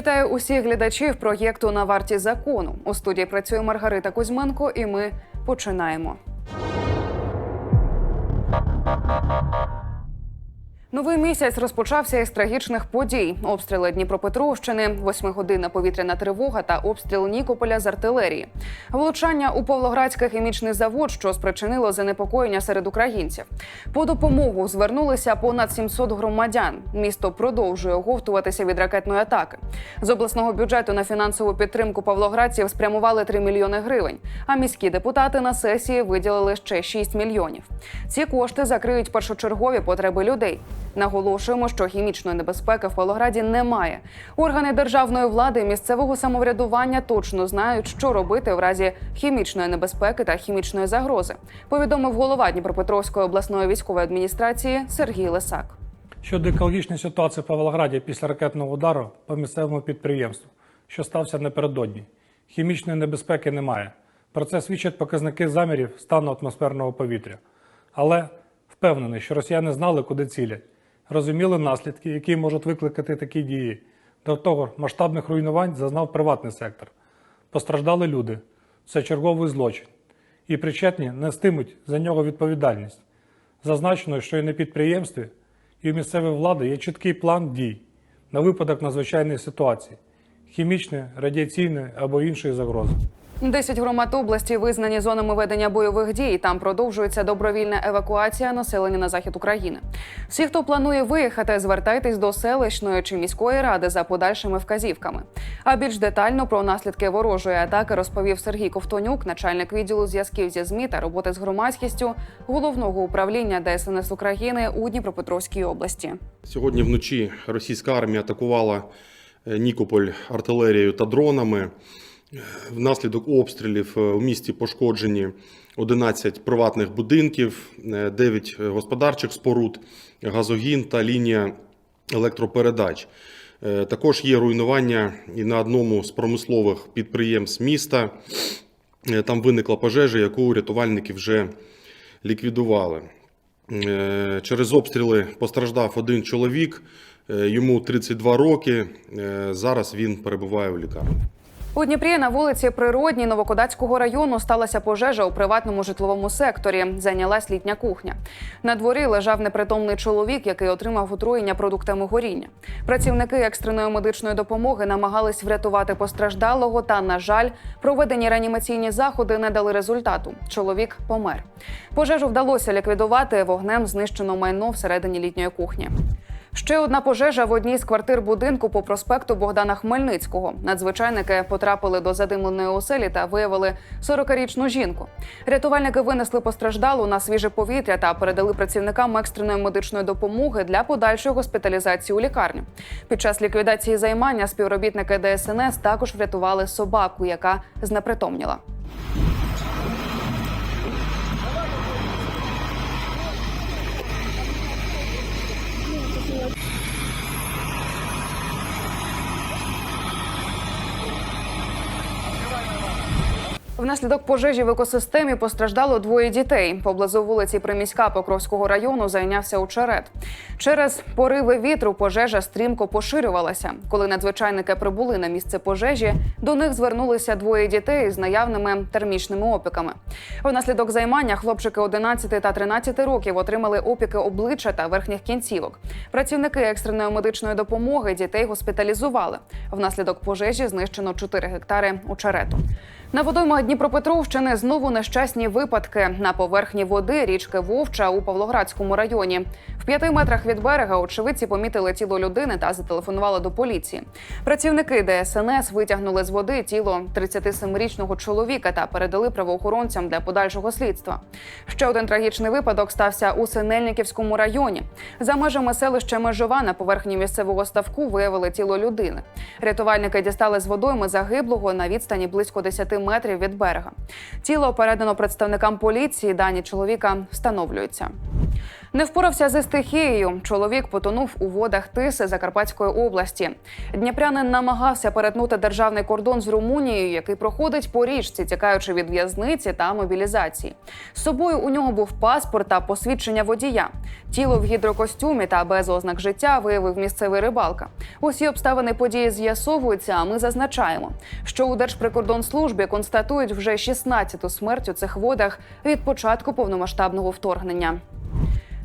Вітаю усіх глядачів проєкту на варті закону. У студії працює Маргарита Кузьменко, і ми починаємо. Новий місяць розпочався із трагічних подій: обстріли Дніпропетровщини, восьмигодинна повітряна тривога та обстріл Нікополя з артилерії, влучання у Павлоградський хімічний завод, що спричинило занепокоєння серед українців. По допомогу звернулися понад 700 громадян. Місто продовжує оговтуватися від ракетної атаки. З обласного бюджету на фінансову підтримку павлоградців спрямували 3 мільйони гривень. А міські депутати на сесії виділили ще 6 мільйонів. Ці кошти закриють першочергові потреби людей. Наголошуємо, що хімічної небезпеки в Павлограді немає. Органи державної влади і місцевого самоврядування точно знають, що робити в разі хімічної небезпеки та хімічної загрози. Повідомив голова Дніпропетровської обласної військової адміністрації Сергій Лисак. Щодо екологічної ситуації в Павлограді після ракетного удару по місцевому підприємству, що стався напередодні, хімічної небезпеки немає. Про це свідчать показники замірів стану атмосферного повітря. Але впевнений, що росіяни знали, куди цілять, розуміли наслідки, які можуть викликати такі дії. До того масштабних руйнувань зазнав приватний сектор. Постраждали люди. Це черговий злочин. І причетні нестимуть за нього відповідальність. Зазначено, що і на підприємстві, і у місцевої влади є чіткий план дій на випадок надзвичайної ситуації хімічної, радіаційної або іншої загрози. Десять громад області визнані зонами ведення бойових дій. Там продовжується добровільна евакуація населення на захід України. Всі, хто планує виїхати, звертайтесь до селищної чи міської ради за подальшими вказівками. А більш детально про наслідки ворожої атаки розповів Сергій Ковтонюк, начальник відділу зв'язків зі ЗМІ та роботи з громадськістю головного управління ДСНС України у Дніпропетровській області. Сьогодні вночі російська армія атакувала е, Нікополь артилерією та дронами. Е, Внаслідок обстрілів е, у місті пошкоджені 11 приватних будинків, е, 9 господарчих споруд, газогін та лінія електропередач. Е, Також є руйнування і на одному з промислових підприємств міста. Е, Там виникла пожежа, яку рятувальники вже ліквідували. Е, Через обстріли постраждав один чоловік, е, йому 32 роки. Е, Зараз він перебуває у лікарні. У Дніпрі на вулиці Природній Новокодацького району сталася пожежа у приватному житловому секторі. Зайнялась літня кухня. На дворі лежав непритомний чоловік, який отримав отруєння продуктами горіння. Працівники екстреної медичної допомоги намагались врятувати постраждалого, та, на жаль, проведені реанімаційні заходи не дали результату. Чоловік помер. Пожежу вдалося ліквідувати вогнем знищено майно всередині літньої кухні. Ще одна пожежа в одній з квартир будинку по проспекту Богдана Хмельницького. Надзвичайники потрапили до задимленої оселі та виявили 40-річну жінку. Рятувальники винесли постраждалу на свіже повітря та передали працівникам екстреної медичної допомоги для подальшої госпіталізації у лікарню. Під час ліквідації займання співробітники ДСНС також врятували собаку, яка знепритомніла. Внаслідок пожежі в екосистемі постраждало двоє дітей. Поблизу вулиці Приміська Покровського району зайнявся очерет. Через пориви вітру пожежа стрімко поширювалася. Коли надзвичайники прибули на місце пожежі, до них звернулися двоє дітей з наявними термічними опіками. Внаслідок займання хлопчики 11 та 13 років отримали опіки обличчя та верхніх кінцівок. Працівники екстреної медичної допомоги дітей госпіталізували. Внаслідок пожежі знищено 4 гектари очерету. На водоймах Дніпропетровщини знову нещасні випадки на поверхні води річки Вовча у Павлоградському районі. В п'яти метрах від берега очевидці помітили тіло людини та зателефонували до поліції. Працівники ДСНС витягнули з води тіло 37-річного чоловіка та передали правоохоронцям для подальшого слідства. Ще один трагічний випадок стався у Синельниківському районі. За межами селища Межова на поверхні місцевого ставку виявили тіло людини. Рятувальники дістали з водойми загиблого на відстані близько 10 метрів від берега. Тіло передано представникам поліції. Дані чоловіка встановлюються. Не впорався зі стихією. Чоловік потонув у водах Тиси Закарпатської області. Дніпрянин намагався перетнути державний кордон з Румунією, який проходить по річці, тікаючи від в'язниці та мобілізації. З собою у нього був паспорт та посвідчення водія. Тіло в гідрокостюмі та без ознак життя виявив місцевий рибалка. Усі обставини події з'ясовуються. А ми зазначаємо, що у Держприкордонслужбі констатують вже 16-ту смерть у цих водах від початку повномасштабного вторгнення.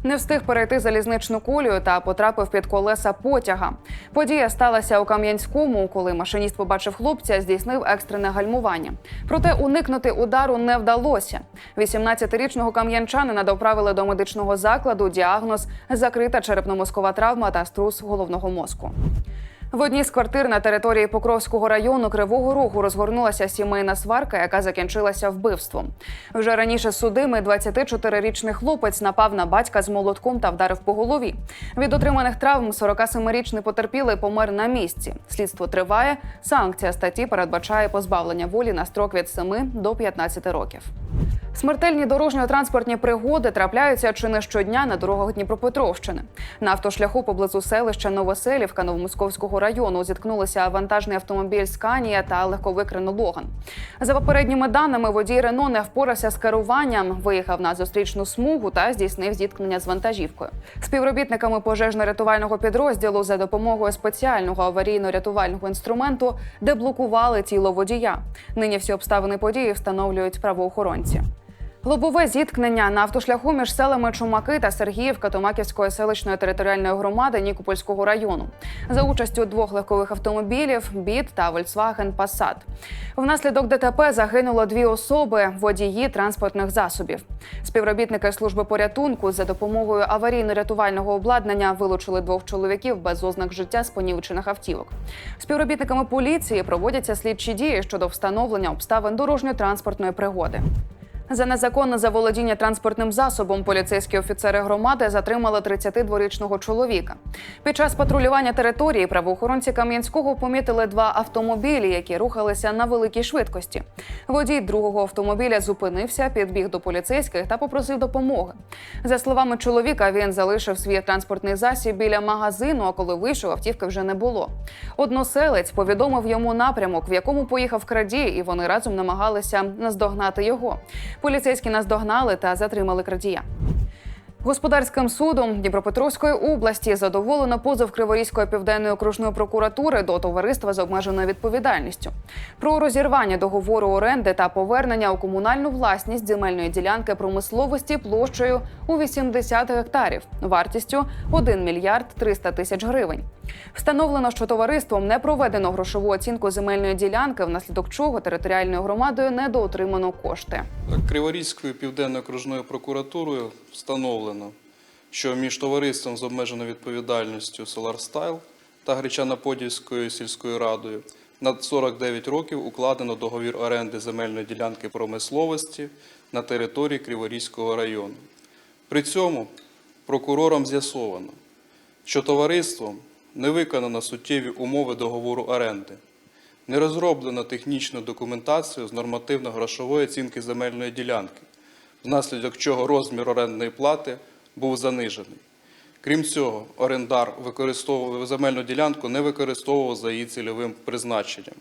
Не встиг перейти залізничну колію та потрапив під колеса потяга. Подія сталася у Кам'янському, коли машиніст побачив хлопця, здійснив екстрене гальмування. Проте уникнути удару не вдалося. 18-річного кам'янчанина доправили до медичного закладу. Діагноз закрита черепно-мозкова травма та струс головного мозку. В одній з квартир на території Покровського району Кривого Рогу розгорнулася сімейна сварка, яка закінчилася вбивством. Вже раніше судимий 24-річний хлопець напав на батька з молотком та вдарив по голові. Від отриманих травм 47-річний потерпілий помер на місці. Слідство триває. Санкція статті передбачає позбавлення волі на строк від 7 до 15 років. Смертельні дорожньо-транспортні пригоди трапляються чи не щодня на дорогах Дніпропетровщини. На автошляху поблизу селища Новоселівка Новомосковського району зіткнулися вантажний автомобіль Сканія та легковик Рено За попередніми даними, водій Рено не впорався з керуванням, виїхав на зустрічну смугу та здійснив зіткнення з вантажівкою. Співробітниками пожежно-рятувального підрозділу за допомогою спеціального аварійно-рятувального інструменту деблокували тіло водія. Нині всі обставини події встановлюють правоохоронці. Лобове зіткнення на автошляху між селами Чумаки та Сергіївка Томаківської селищної територіальної громади Нікопольського району за участю двох легкових автомобілів Біт та Volkswagen Passat. Внаслідок ДТП загинуло дві особи водії транспортних засобів. Співробітники служби порятунку за допомогою аварійно-рятувального обладнання вилучили двох чоловіків без ознак життя з понівечених автівок. Співробітниками поліції проводяться слідчі дії щодо встановлення обставин дорожньо-транспортної пригоди. За незаконне заволодіння транспортним засобом поліцейські офіцери громади затримали 32-річного чоловіка. Під час патрулювання території правоохоронці Кам'янського помітили два автомобілі, які рухалися на великій швидкості. Водій другого автомобіля зупинився, підбіг до поліцейських та попросив допомоги. За словами чоловіка, він залишив свій транспортний засіб біля магазину. А коли вийшов, автівки вже не було. Односелець повідомив йому напрямок, в якому поїхав крадій, і вони разом намагалися наздогнати його. Поліцейські наздогнали та затримали крадія. Господарським судом Дніпропетровської області задоволено позов Криворізької південної окружної прокуратури до товариства з обмеженою відповідальністю про розірвання договору оренди та повернення у комунальну власність земельної ділянки промисловості площею у 80 гектарів вартістю 1 мільярд 300 тисяч гривень. Встановлено, що товариством не проведено грошову оцінку земельної ділянки, внаслідок чого територіальною громадою недоотримано кошти. Криворізькою південною окружною прокуратурою встановлено, що між товариством з обмеженою відповідальністю SolarStyle та Гречано-Подільською сільською радою на 49 років укладено договір оренди земельної ділянки промисловості на території Криворізького району. При цьому прокурором з'ясовано, що товариством не виконано суттєві умови договору оренди. Не розроблено технічну документацію з нормативно-грошової оцінки земельної ділянки, внаслідок чого розмір орендної плати був занижений. Крім цього, орендар використовував земельну ділянку не використовував за її цільовим призначенням.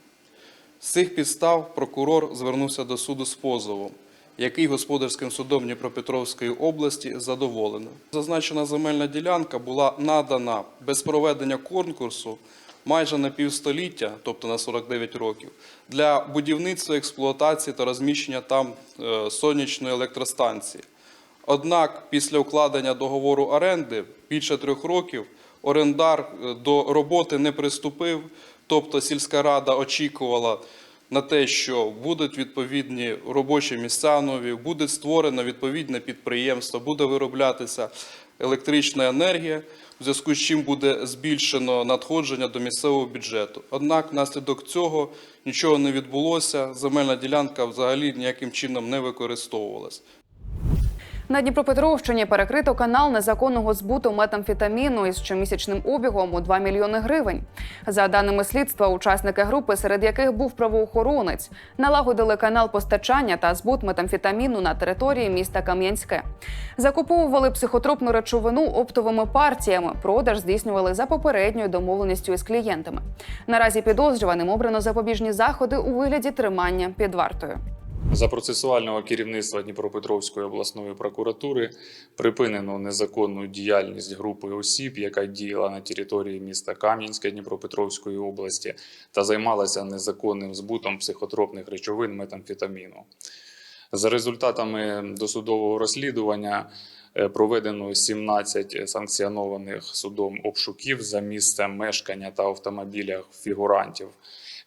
З цих підстав прокурор звернувся до суду з позовом, який господарським судом Дніпропетровської області задоволено. Зазначена земельна ділянка була надана без проведення конкурсу майже на півстоліття, тобто на 49 років, для будівництва, експлуатації та розміщення там е, сонячної електростанції. Однак після укладення договору оренди більше трьох років орендар е, до роботи не приступив, тобто сільська рада очікувала на те, що будуть відповідні робочі місця нові, буде створено відповідне підприємство, буде вироблятися електрична енергія, в зв'язку з чим буде збільшено надходження до місцевого бюджету. Однак внаслідок цього нічого не відбулося, земельна ділянка взагалі ніяким чином не використовувалась. На Дніпропетровщині перекрито канал незаконного збуту метамфетаміну із щомісячним обігом у 2 мільйони гривень. За даними слідства, учасники групи, серед яких був правоохоронець, налагодили канал постачання та збут метамфетаміну на території міста Кам'янське. Закуповували психотропну речовину оптовими партіями. Продаж здійснювали за попередньою домовленістю із клієнтами. Наразі підозрюваним обрано запобіжні заходи у вигляді тримання під вартою. За процесуального керівництва Дніпропетровської обласної прокуратури припинено незаконну діяльність групи осіб, яка діяла на території міста Кам'янське Дніпропетровської області та займалася незаконним збутом психотропних речовин метамфетаміну. За результатами досудового розслідування е, проведено 17 санкціонованих судом обшуків за місцем мешкання та автомобілях фігурантів.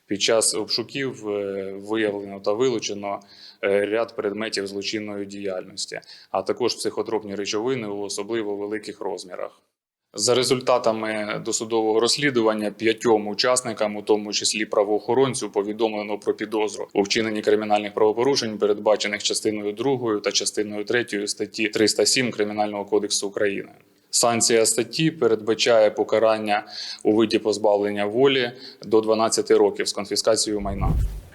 Під час обшуків е, виявлено та вилучено е, ряд предметів злочинної діяльності, а також психотропні речовини у особливо великих розмірах. За результатами досудового розслідування п'ятьом учасникам, у тому числі правоохоронцю, повідомлено про підозру у вчиненні кримінальних правопорушень, передбачених частиною 2 та частиною 3 статті 307 Кримінального кодексу України. Санкція статті передбачає покарання у виді позбавлення волі до 12 років з конфіскацією майна.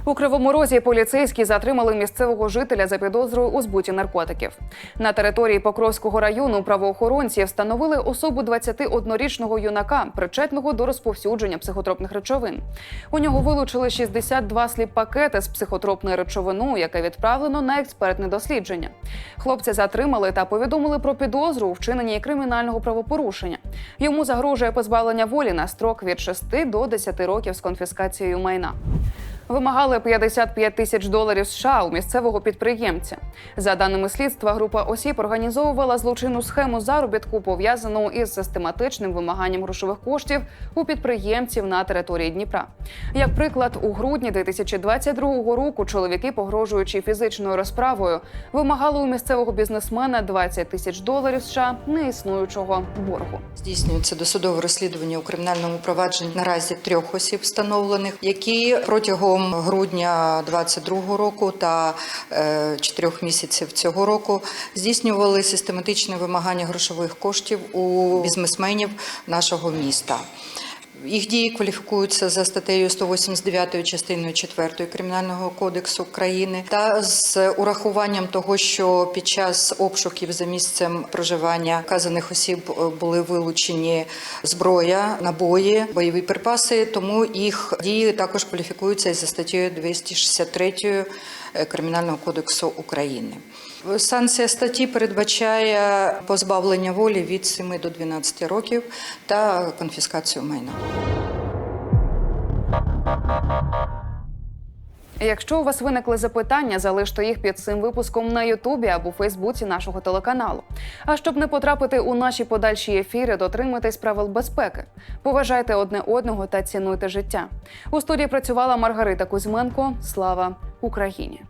У Кривому Розі поліцейські затримали місцевого жителя за підозрою у збуті наркотиків. На території Покровського району правоохоронці встановили особу 21-річного юнака, причетного до розповсюдження психотропних речовин. У нього вилучили 62 сліп-пакети з психотропною речовиною, яке відправлено на експертне дослідження. Хлопця затримали та повідомили про підозру у вчиненні кримінального правопорушення. Йому загрожує позбавлення волі на строк від 6 до 10 років з конфіскацією майна. Вимагали 55 тисяч доларів США у місцевого підприємця. За даними слідства, група осіб організовувала злочинну схему заробітку, пов'язану із систематичним вимаганням грошових коштів у підприємців на території Дніпра. Як приклад, у грудні 2022 року чоловіки, погрожуючи фізичною розправою, вимагали у місцевого бізнесмена 20 тисяч доларів США неіснуючого боргу. Здійснюється досудове розслідування у кримінальному провадженні наразі трьох осіб встановлених, які протягом грудня 2022 року та е, чотирьох місяців цього року здійснювали систематичне вимагання грошових коштів у бізнесменів нашого міста. Їх дії кваліфікуються за статтею 189 частиною 4 Кримінального кодексу України та з урахуванням того, що під час обшуків за місцем проживання вказаних осіб е, були вилучені зброя, набої, бойові припаси, тому їх дії також кваліфікуються і за статтею 263 Кримінального кодексу України. Санкція статті передбачає позбавлення волі від 7 до 12 років та конфіскацію майна. Якщо у вас виникли запитання, залиште їх під цим випуском на Ютубі або Фейсбуці нашого телеканалу. А щоб не потрапити у наші подальші ефіри, дотримуйтесь правил безпеки, поважайте одне одного та цінуйте життя. У студії працювала Маргарита Кузьменко. Слава Україні!